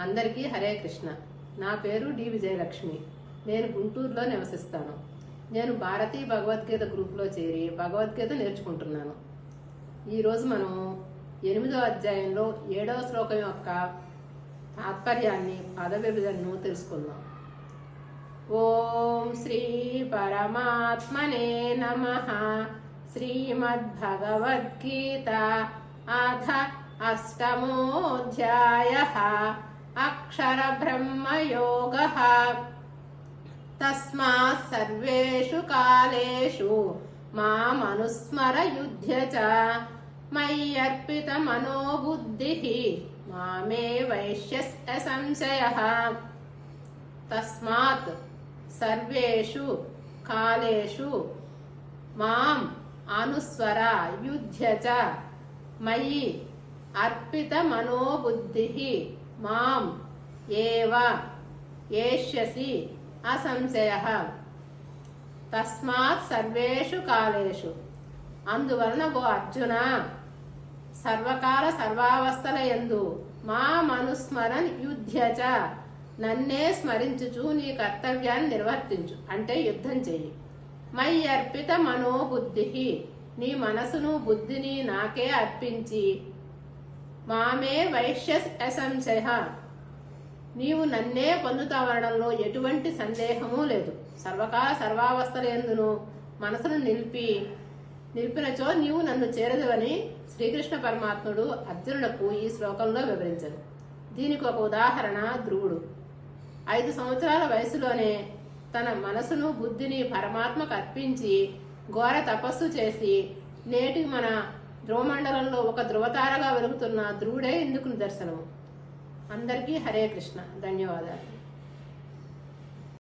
అందరికీ హరే కృష్ణ. నా పేరు డి విజయలక్ష్మి. నేను గుంటూరులో నివసిస్తాను. నేను భారతీయ భగవద్గీత గ్రూప్లో చేరి భగవద్గీత నేర్చుకుంటున్నాను. ఈరోజు మనం ఎనిమిదో అధ్యాయంలో ఏడవ శ్లోకం యొక్క తాత్పర్యాన్ని పదవిభజనను తెలుసుకుందాం. ఓం శ్రీ పరమాత్మనే నమ. శ్రీమద్భగవద్గీత అధ అష్టమోధ్యాయ. अक्षरब्रह्मयोगः। तस्मात् सर्वेषु कालेषु मामनुस्मर युध्य च मय्यर्पितमनोबुद्धिः मामे वैश्यस्य संशयः। तस्मात् सर्वेषु कालेषु माम् अनुस्वर युध्य च मयि अर्पितमनोबुद्धिः माम् ఏవ ఏష్యసి అసంశయ. తస్మాత్ సర్వేషు కాలేషు. అందువలన ఓ అర్జున సర్వకాల సర్వావస్థల ఎందు మా మనుస్మరన్ యుధ్య చ నన్నే స్మరించుచు నీ కర్తవ్యాన్ని నిర్వర్తించు. అంటే యుద్ధం చెయ్యి. మై అర్పిత మనోబుద్ధి నీ మనసును బుద్ధిని నాకే అర్పించి మామే వైశ్య అసంశయ. నీవు నన్నే పొందుతావనడంలో ఎటువంటి సందేహమూ లేదు. సర్వకాల సర్వావస్థల ఎందును మనసును నిలిపి నిలిపినచో నీవు నన్ను చేరదువని శ్రీకృష్ణ పరమాత్ముడు అర్జునులకు ఈ శ్లోకంలో వివరించను దీనికి ఒక ఉదాహరణ ధ్రువుడు. ఐదు సంవత్సరాల వయసులోనే తన మనసును బుద్ధిని పరమాత్మకు అర్పించి ఘోర తపస్సు చేసి నేటి మన ధ్రువమండలంలో ఒక ధ్రువతారగా వెలుగుతున్న ధ్రువుడే ఇందుకు నిదర్శనము అందరికీ హరే కృష్ణ. ధన్యవాదాలు.